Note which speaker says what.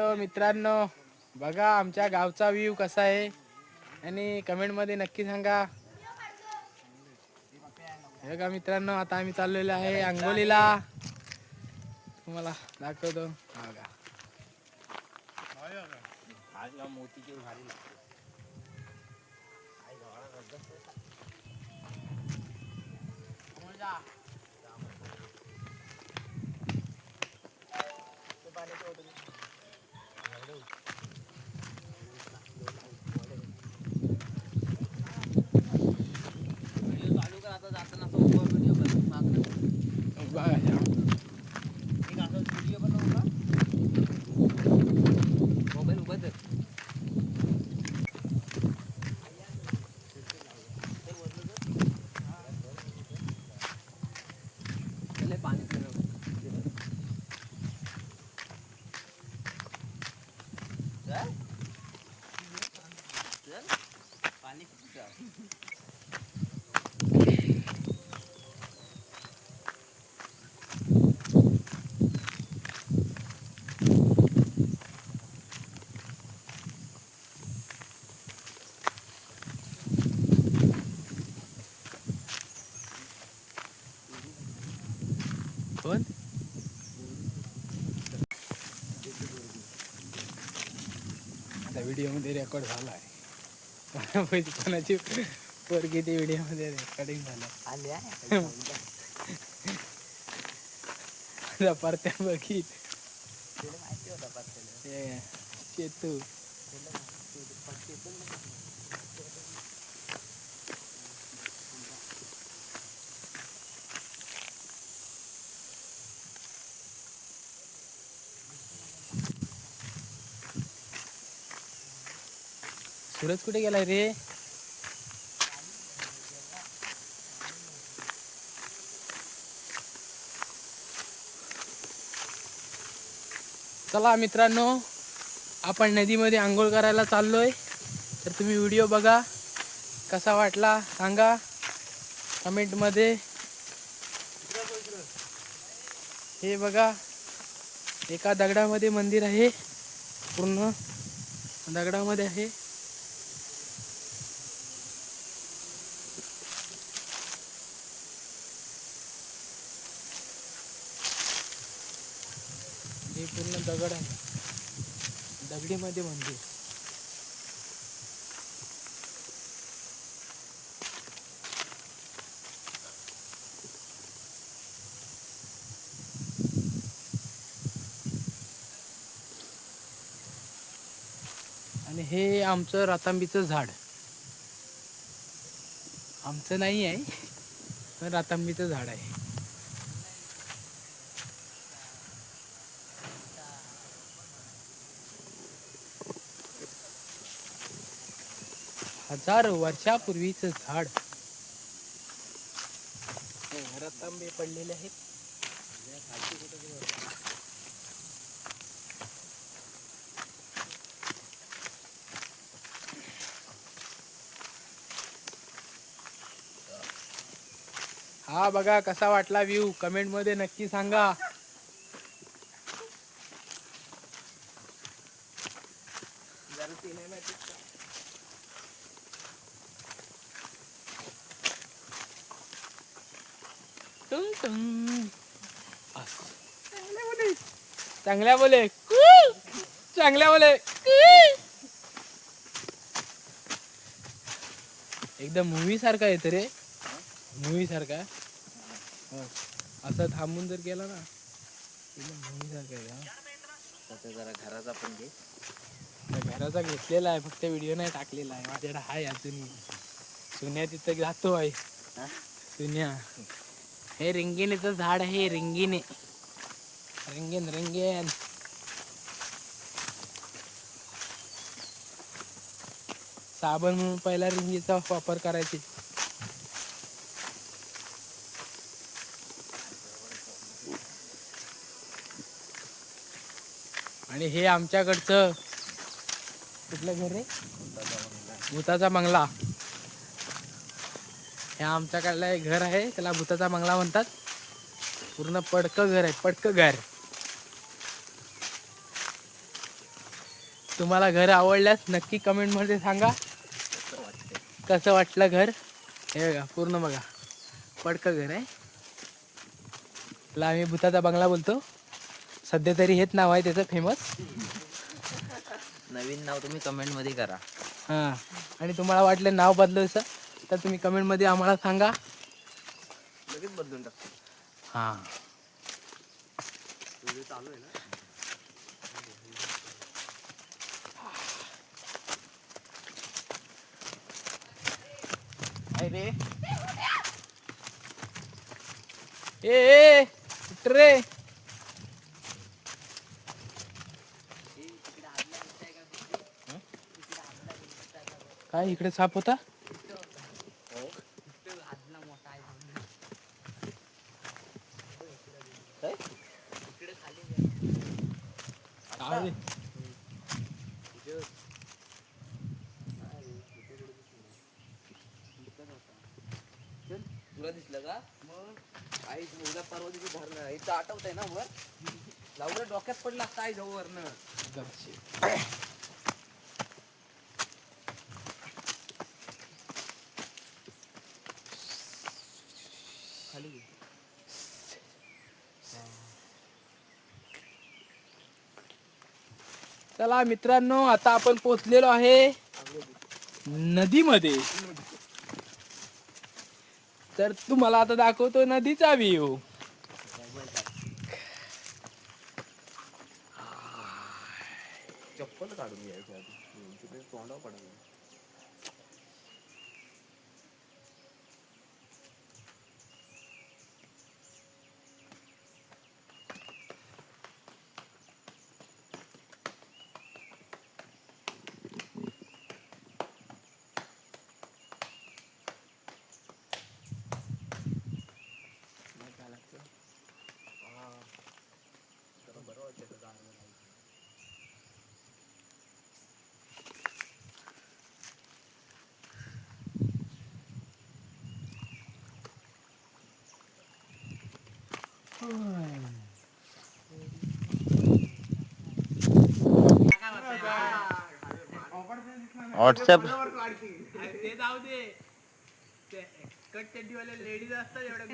Speaker 1: Hello मित्रांनो बघा आमच्या गावचा व्ह्यू कसा आहे. आणि कमेंटमध्ये नक्की सांगा. हे का मित्रांनो आता आम्ही चाललेलो आहे अंगोलीला तुम्हाला दाखवतो हे आम- कोण आता व्हिडिओमध्ये रेकॉर्ड झाला आहे. कोणाची पोरगी ती व्हिडिओमध्ये रेकॉर्डिंग झालं आता परत्या बघित हे, सूरज कुठे गेलाय रे? चला मित्रांनो आपण नदीमध्ये आंघोळ करायला चाललोय. तर तुम्ही व्हिडिओ बघा कसा वाटला सांगा. कमेंटमध्ये. हे बघा एका दगडामध्ये मंदिर आहे पूर्ण. दगडामध्ये आहे हे पूर्ण दगड आहे. दगडीमध्ये मंदिर. आणि हे आमचं रातांबीचं झाड. आमचं नाही आहे पण रातांबीचं झाड आहे. हजार वर्षापूर्वीच झाड. हे रतांबे पडलेले आहेत. हा बघा कसा वाटला व्ह्यू कमेंटमध्ये नक्की सांगा. टुंग टुंग. अस. चांगल्या बोले कू. चांगल्या बोले कू. एकदम मूवी सारखा येत रे मूवी सारखा. असं थांबून जर गेला ना एकदम मूवी सारखा आहे हा.
Speaker 2: जरा घराचा पण घे
Speaker 1: घराचा घेतलेला आहे फक्त व्हिडिओ नाही टाकलेला आहे माझ्याकडे आहे अजून सुन्या तिथं जातो आहे? सुन्या हे रिंगिणीचं झाड आहे रिंगिणी. रिंगीन रिंगीन साबण म्हणून पहिला रिंगीचा वापर करायची. आणि हे आमच्याकडचं कुठलं घर रे? भूताचा बंगला. हे आमच्याकडलं एक घर आहे त्याला भूताचा बंगला म्हणतात. पूर्ण पडकं घर आहे पडकं घर. तुम्हाला घर आवडल्यास नक्की कमेंटमध्ये सांगा. कसं वाटलं घर? हे बघा पूर्ण बघा. पडकं घर आहे. त्याला आम्ही भूताचा बंगला बोलतो. सध्या तरी हेच नाव आहे त्याचं फेमस
Speaker 2: नवीन नाव तुम्ही कमेंटमध्ये करा.
Speaker 1: हां. आणि तुम्हाला वाटलं नाव बदलायचं? तर तुम्ही कमेंटमध्ये आम्हाला सांगा.
Speaker 2: लगेच बदलून टाकतो.
Speaker 1: हां.
Speaker 2: चालू आहे ना
Speaker 1: ए रे. काय इकडे साप होता?
Speaker 2: तुला दिसलं का? मग आई उद्या परवा दिवशी धरणं इथं आठवत आहे ना वर? लावलं डोक्यात पडला काय जाऊ वरनं.
Speaker 1: चला मित्रांनो आता आपण पोचलेलो आहे नदीमध्ये. तर तुम्हाला आता दाखवतो नदीचा व्ह्यू
Speaker 2: चप्पल काढून घ्यायचं तोंडावर पडा
Speaker 3: व्हॉट्सअप
Speaker 1: ते जाऊ लेडीज़ असतात एवढ्या